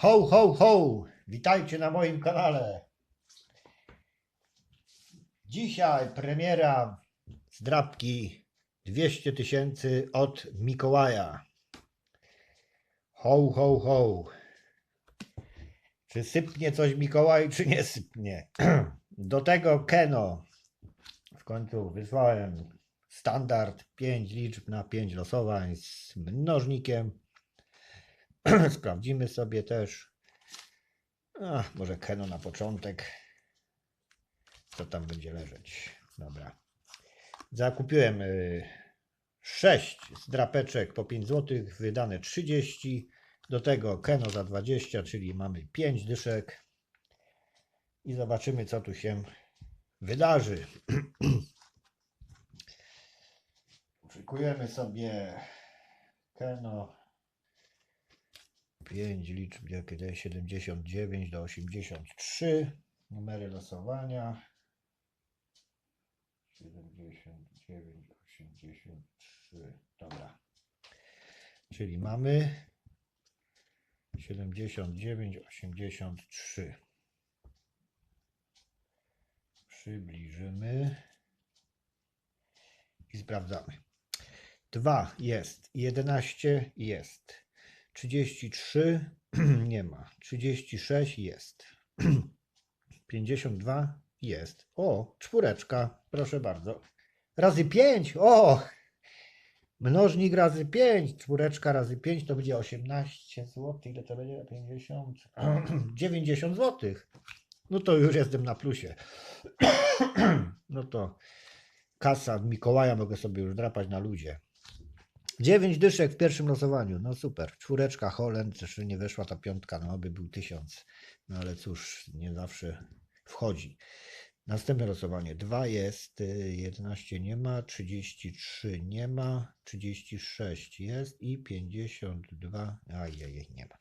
Ho, ho, ho! Witajcie na moim kanale. Dzisiaj premiera zdrabki 200 tysięcy od Mikołaja. Ho, ho, ho. Czy sypnie coś Mikołaj, czy nie sypnie? Do tego Keno. W końcu wysłałem standard 5 liczb na 5 losowań z mnożnikiem. Sprawdzimy sobie też. A, może Keno na początek. Co tam będzie leżeć? Dobra. Zakupiłem 6 zdrapeczek po 5 zł, wydane 30. Do tego Keno za 20, czyli mamy 5 dyszek. I zobaczymy, co tu się wydarzy. Szykujemy sobie Keno 5 liczb, jakie daje 79 do 83. Numery losowania. 79, 83. Dobra. Czyli mamy 79, 83. Przybliżymy i sprawdzamy. 2 jest, 11 jest. 33 nie ma. 36 jest. 52 jest. O, czwóreczka, proszę bardzo. Razy 5. O! Mnożnik razy 5, czwóreczka razy 5 to będzie 18 zł. Ile to będzie? 50. 90 zł. No to już jestem na plusie. No to kasa Mikołaja mogę sobie już drapać na ludzie. 9 dyszek w pierwszym losowaniu. No super. Czwóreczka Holend, jeszcze nie weszła ta piątka, no by był tysiąc. No ale cóż, nie zawsze wchodzi. Następne losowanie. 2 jest, y, 11 nie ma, 33 nie ma, 36 jest i 52, ajej, nie ma.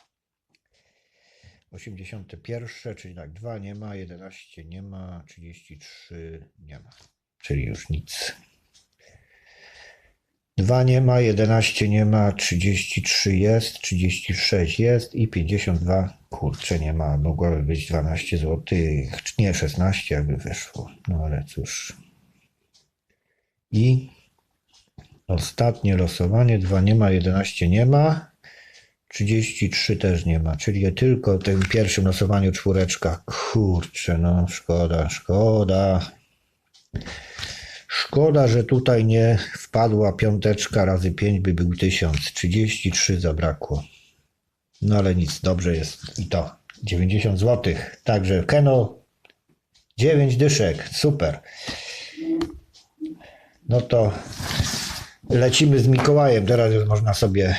81, czyli tak, 2 nie ma, 11 nie ma, 33 nie ma. Czyli już nic. 2 nie ma, 11 nie ma, 33 jest, 36 jest i 52 kurczę nie ma. Mogłoby być 12 zł, nie 16 jakby wyszło. No ale cóż. I ostatnie losowanie 2 nie ma, 11 nie ma. 33 też nie ma, czyli tylko w tym pierwszym losowaniu czwóreczka. Kurczę, no szkoda, szkoda. Szkoda, że tutaj nie wpadła piąteczka razy 5 by był 1000. 33 zabrakło. No ale nic, dobrze jest i to. 90 zł. Także Keno 9 dyszek. Super. No to lecimy z Mikołajem. Teraz już można sobie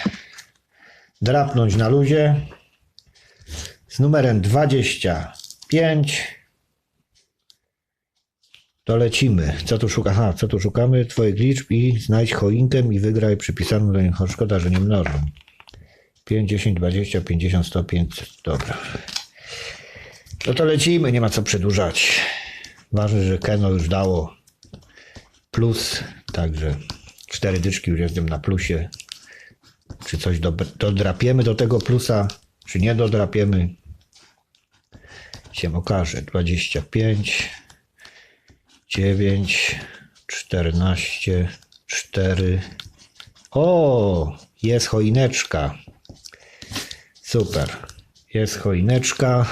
drapnąć na luzie. Z numerem 25. To lecimy. Co tu szuka? Aha, co tu szukamy? Twoich liczb i znajdź choinkę i wygraj przypisaną do niej. Szkoda, że nie mnożą. 5, 10, 20, 50, 100, 500. Dobra. No to lecimy, nie ma co przedłużać. Ważne, że Keno już dało plus, także cztery dyczki już jestem na plusie. Czy coś do, dodrapiemy do tego plusa, czy nie dodrapiemy, się okaże. 25, 9, 14, 4. O, jest choineczka. Super. Jest choineczka.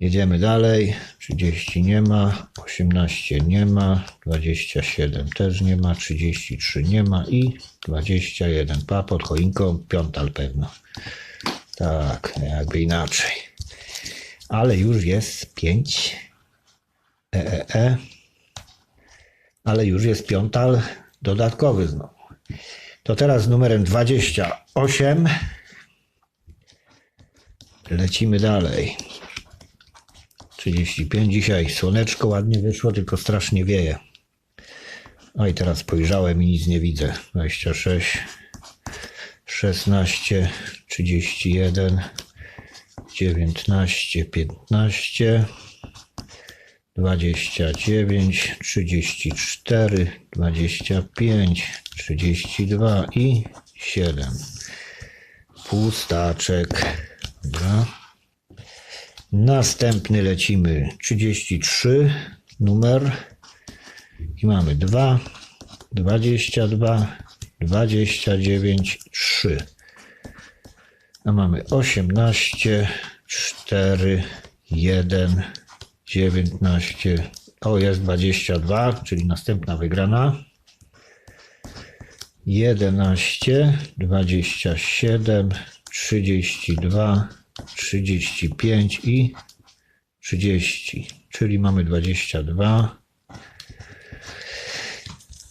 Jedziemy dalej. 30 nie ma, 18 nie ma, 27 też nie ma, 33 nie ma i 21. Pa pod choinką, piątal pewno. Tak, jakby inaczej. Ale już jest 5. EEE. Ale już jest piątal dodatkowy znowu. To teraz z numerem 28. Lecimy dalej. 35 dzisiaj. Słoneczko ładnie wyszło, tylko strasznie wieje. No i teraz spojrzałem i nic nie widzę. 26, 16, 31, 19, 15, 29, 34, 25, 32 i 7. Pustaczek. Dobra. Następny lecimy 33 numer i mamy 2, 22, 29, 3. A mamy 18, 4, 1, 19. O, jest 22, czyli następna wygrana. 11, 27, 32, 35 i 30, czyli mamy 22.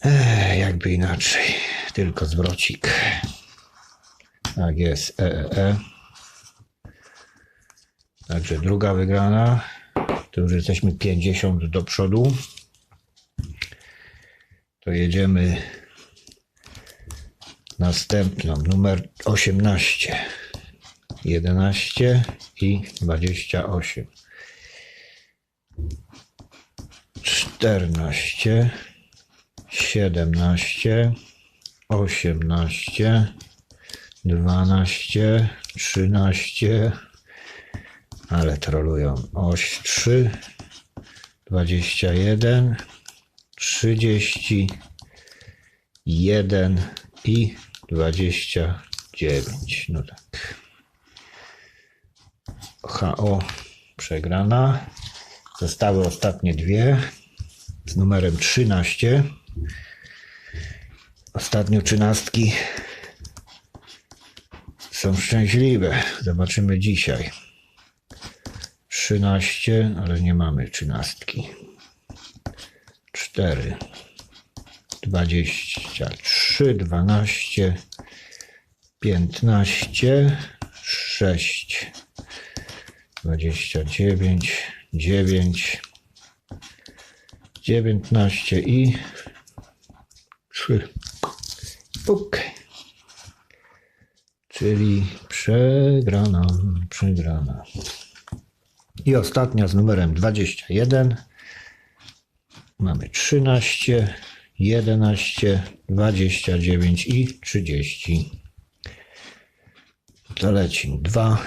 Ech, jakby inaczej, tylko zwrocik. Tak jest, e, e, e. Także druga wygrana. To już jesteśmy 50 do przodu. To jedziemy następną, numer 18, 11 i 28. 14, 17, 18, 12, 13, ale trolują. Oś 3, 21, 30, 1 i 29. No tak. HO przegrana. Zostały ostatnie dwie z numerem 13. Ostatnio trzynastki są szczęśliwe. Zobaczymy dzisiaj. 13, ale nie mamy trzynastki. 4, 23, 12, 15, 6, 29, 9, 19 i 3. Puk. Czyli przegrana, przegrana. I ostatnia z numerem 21. Mamy 13, 11, 29 i 30. To leci 2,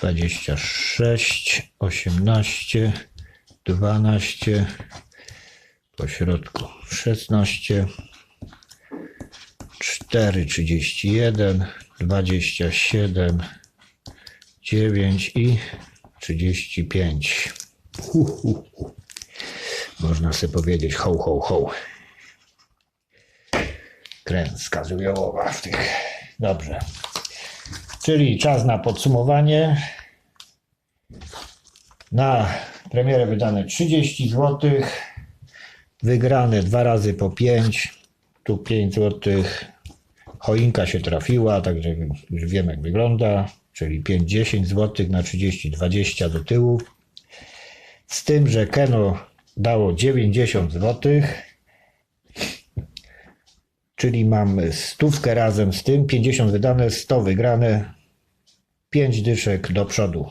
26, 18, 12, po środku 16, 4, 31, 27, 9 i 35. Hu, hu, hu. Można sobie powiedzieć ho, ho, ho. Kręska żywiołowa w tych. Dobrze. Czyli czas na podsumowanie. Na premierę wydane 30 zł. Wygrane dwa razy po 5. Tu 5 zł. Choinka się trafiła, także już wiem jak wygląda. Czyli 5-10 zł na 30, 20 do tyłu. Z tym, że Keno dało 90 zł. Czyli mam stówkę razem z tym, 50 wydane, 100 wygrane, 5 dyszek do przodu.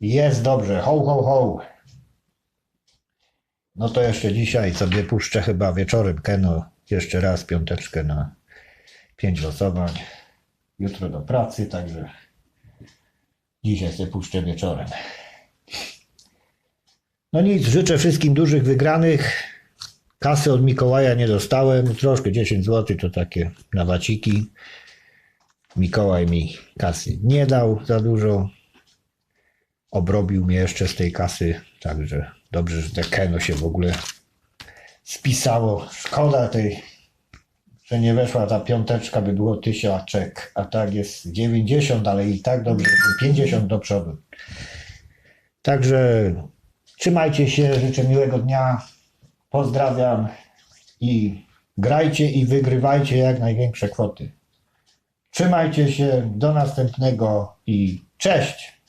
Jest dobrze, ho, ho, ho. No to jeszcze dzisiaj sobie puszczę chyba wieczorem Keno, jeszcze raz piąteczkę na 5 losowań. Jutro do pracy, także dzisiaj sobie puszczę wieczorem. No nic, życzę wszystkim dużych wygranych. Kasy od Mikołaja nie dostałem, troszkę 10 zł to takie na waciki. Mikołaj mi kasy nie dał za dużo. Obrobił mnie jeszcze z tej kasy, także dobrze, że te Keno się w ogóle spisało. Szkoda tej, że nie weszła ta piąteczka, by było tysiaczek, a tak jest 90, ale i tak dobrze, że 50 do przodu. Także trzymajcie się, życzę miłego dnia. Pozdrawiam i grajcie i wygrywajcie jak największe kwoty. Trzymajcie się, do następnego i cześć!